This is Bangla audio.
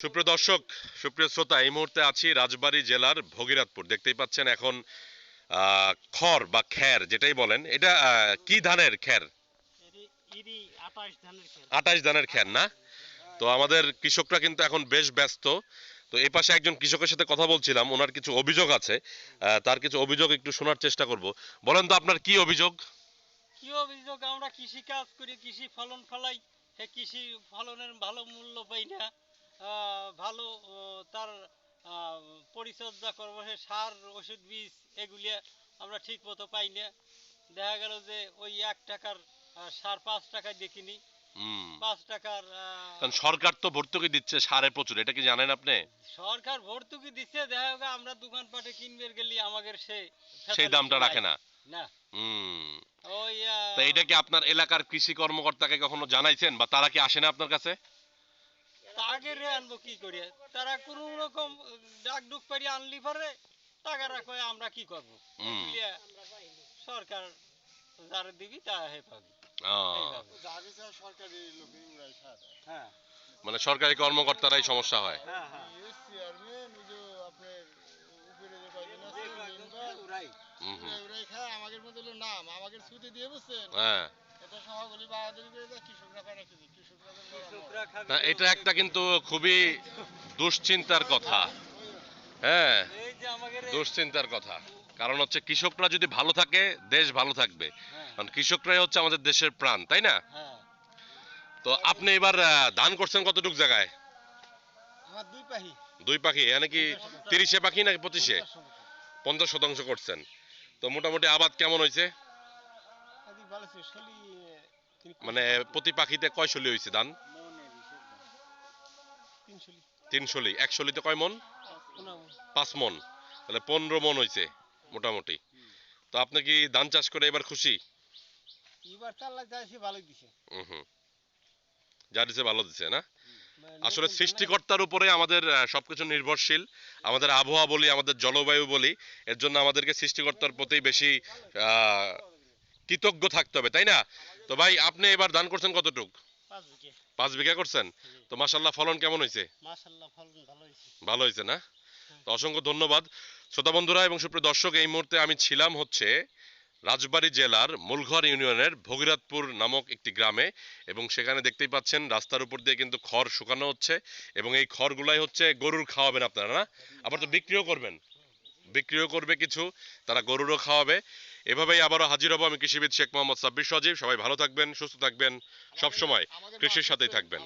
সুপ্রিয় দর্শক সুপ্রিয় শ্রোতা এই মুহূর্তে আছি রাজবাড়ী জেলার ভগীরথপুর। দেখতেই পাচ্ছেন এখন খড় বা খ্যার যেটাই বলেন এটা কি ধানের খ্যার? আঠাশ ধানের খ্যার। না? তো আমাদের কৃষকরা কিন্তু এখন বেশ ব্যস্ত। তো এই পাশে একজন কৃষকের সাথে কথা বলছিলাম ওনার কিছু অভিযোগ আছে তার কিছু অভিযোগ একটু শোনার চেষ্টা করব। বলেন তো আপনার কি অভিযোগ? কি অভিযোগ? আমরা কৃষি কাজ করি কৃষি ফলন ফলাই। সে কৃষি ফলনের ভালো মূল্য পাই না। ভালো তার পরিচর্যা করব সে সার ওষুধ বীজ এগুলি আমরা ঠিক মতো পাই না। দেখা গেল যে ওই এক টাকার সার পাঁচ টাকায় দেখিনি পাঁচ টাকার কারণ সরকার তো ভর্তুকি দিচ্ছে সারে প্রচুর এটা কি জানেন আপনি? সরকার ভর্তুকি দিচ্ছে দেখা গেল আমরা দোকানপাটে কিনবে গেলি আমাদের সে সেই দামটা রাখে না। না। হুম। ওই এটা কি আপনার এলাকার কৃষি কর্মকর্তাকে কখনো জানাইছেন বা তারা কি আসে না আপনার কাছে? তাকে রে আনব কি করে তারা কোনো রকম ডাক ডুক পারি আনলি পরে টাকাটা কয়ে আমরা কি করব? সরকার যারা দিবি তা হে পাবি। হ্যাঁ। মানে সরকারি কর্মকর্তারাই সমস্যা হয়। হ্যাঁ হ্যাঁ। আমাদের মধ্যে নাম আমাদের ছুটি দিয়ে বুঝছেন? হ্যাঁ। এটা সহগুলি বাহাদুরি করে দেয় কৃষকরা কিছু। কৃষকরা এটা একটা কিন্তু খুবই দুশ্চিন্তার কথা। হ্যাঁ দুশ্চিন্তার কথা। কারণ হচ্ছে কৃষকরা যদি ভালো থাকে দেশ ভালো থাকবে। কারণ কৃষকরাই হচ্ছে আমাদের দেশের প্রাণ তাই না? তো আপনি এবার ধান করছেন কতটুক জায়গায়? দুই পাখি। এখানে কি তিরিশে পাখি নাকি পঁচিশে? পঞ্চাশ শতাংশ করছেন। তো মোটামুটি আবাদ কেমন হয়েছে? মানে প্রতি পাখিতে কয় শলি হয়েছে ধান। তিন শলি তিন শলি এক শলিতে কয় মন। পাঁচ মন। তাহলে পনেরো মন হয়েছে মোটামুটি। তো আপনি কি ধান চাষ করে এবার খুশি? এবার দিছে। হুম। যা দিছে ভালো দিছে না? মানে আসলে সৃষ্টিকর্তার উপরে আমাদের সবকিছু নির্ভরশীল। আমাদের আবহাওয়া বলি আমাদের জলবায়ু বলি এর জন্য আমাদেরকে সৃষ্টিকর্তার প্রতি বেশি আহ, কৃতজ্ঞ থাকতে হবে তাই না? তো ভাই আপনি এবার দান করছেন কতটুক? পাঁচ বিঘা। করছেন? তো মাসাল্লাহ ফলন কেমন হয়েছে ভালো হয়েছে না? তো অসংখ্য ধন্যবাদ। শ্রোতা বন্ধুরা এবং সুপ্রিয় দর্শক এই মুহূর্তে আমি ছিলাম হচ্ছে রাজবাড়ী জেলার মূলঘর ইউনিয়নের ভগীরথপুর নামক একটি গ্রামে এবং সেখানে দেখতেই পাচ্ছেন রাস্তার উপর দিয়ে কিন্তু খড় শুকানো হচ্ছে এবং এই খড়গুলাই হচ্ছে গরুর খাওয়াবেন আপনারা না? আবার তো বিক্রিও করবেন। বিক্রিও করবে কিছু তারা গরুরও খাওয়াবে। এভাবেই আবারও হাজির হব আমি কৃষিবিদ শেখ মোহাম্মদ সাব্বির সজীব সবাই ভালো থাকবেন সুস্থ থাকবেন সব সময় কৃষির সাথেই থাকবেন।